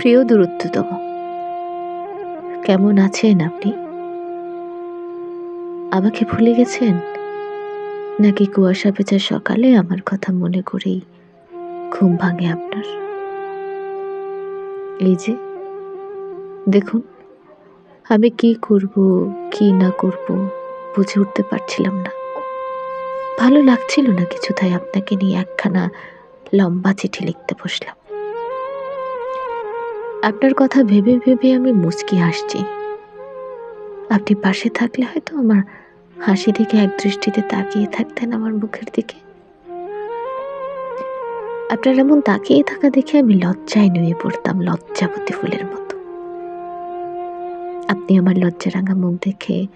প্রিয় দূরত্বতম। কেমন আছেন আপনি? আমাকে ভুলে গেছেন? নাকি কুয়াশা পেঁচা সকালে আমার কথা মনে করেই ঘুম ভাঙে আপনার? এই যে, দেখুন, আমি কি করব, কি না করব বুঝে উঠতে পারছিলাম না। ভালো লাগছিল না কিছু, তাই আপনাকে নিয়ে একখানা লম্বা চিঠি লিখতে বসলাম। আপনার কথা ভেবে ভেবে আমি মুচকি হাসছি। আপনি পাশে থাকলে হয়তো আমার হাসি দিকে এক দৃষ্টিতে তাকিয়ে থাকতেন আমার মুখের দিকে। আপনার এমন তাকিয়ে থাকা দেখে আমি লজ্জায় নুয়ে পড়তাম লজ্জাপতি ফুলের মতো। আপনি আমার লজ্জা রাঙা মুখ দেখে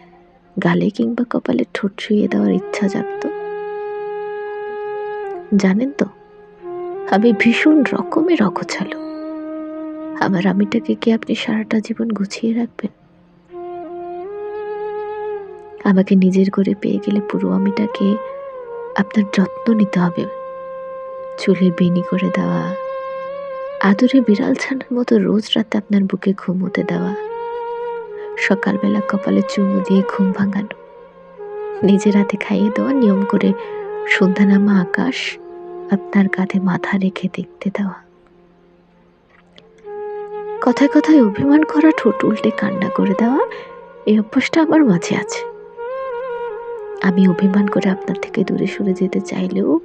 গালে কিংবা কপালে ঠোঁট ছুঁয়ে দেওয়ার ইচ্ছা জাগত। জানেন তো, আমি ভীষণ রকমের অগোছালো। আমার আমিটাকে কি আপনি সারাটা জীবন গুছিয়ে রাখবেন? আমাকে নিজের করে পেয়ে গেলে পুরো আমিটাকে আপনার যত্ন নিতে হবে। চুলে বেনি করে দেওয়া, আদরে বিড়াল ছানার মতো রোজ রাতে আপনার বুকে ঘুমোতে দেওয়া, সকালবেলা কপালে চুমু দিয়ে ঘুম ভাঙানো, নিজের হাতে খাইয়ে দেওয়া, নিয়ম করে সন্ধ্যা নামা আকাশ আপনার কাঁধে মাথা রেখে দেখতে দেওয়া। কথায় কথায় অভিমান করা ঠোঁট উল্টে কান্না করে দেওয়া, এই অভ্যাসটা আমার মাঝে আছে। আমি অভিমান করে আপনার থেকে দূরে সরে যেতে চাইলেও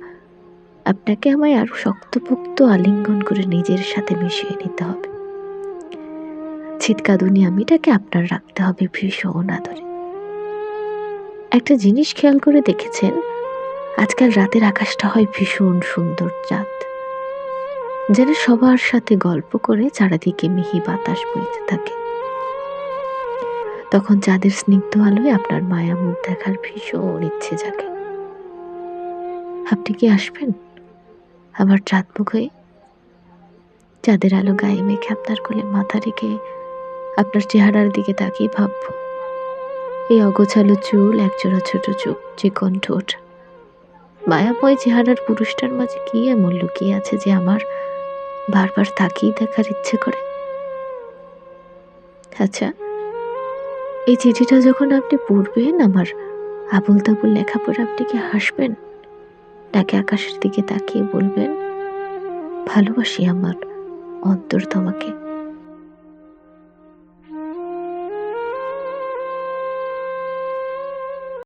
আপনাকে আমায় আরও শক্তপোক্ত আলিঙ্গন করে নিজের সাথে মিশিয়ে নিতে হবে। ছিটকাদুনি আমিটাকে আপনার রাখতে হবে ভীষণ আদরে। একটা জিনিস খেয়াল করে দেখেছেন, আজকাল রাতের আকাশটা হয় ভীষণ সুন্দর চাঁদ। যেন সবার সাথে গল্প করে চারিদিকে মিহি বাতাস বইতে থাকে। তখন চাঁদের স্নিগ্ধ আলোয় আপনার মায়া মুখ দেখার ভীষণ ইচ্ছে জাগে। আপনি কি আসবেন? আমার চাঁদ হয়ে? চাঁদের আলো গায়ে মেখে আপনার কোলে মাথা রেখে আপনার চেহারার দিকে তাকিয়ে ভাবব। এই অগোছালো চুল, একজোড়া ছোট চোখ চিকন ঠোঁট মায়াময় চেহারার পুরুষটার মাঝে কি এমন লুকিয়ে আছে যে আমার বারবার তাকিয়ে দেখার ইচ্ছে করে। আচ্ছা এই চিঠিটা যখন আপনি পড়বেন, আমার আবুল তাবুল লেখা পড়ে আপনি কি হাসবেন? নাকি আকাশের দিকে তাকিয়ে বলবেন, ভালোবাসি আমার অন্তর তোমাকে।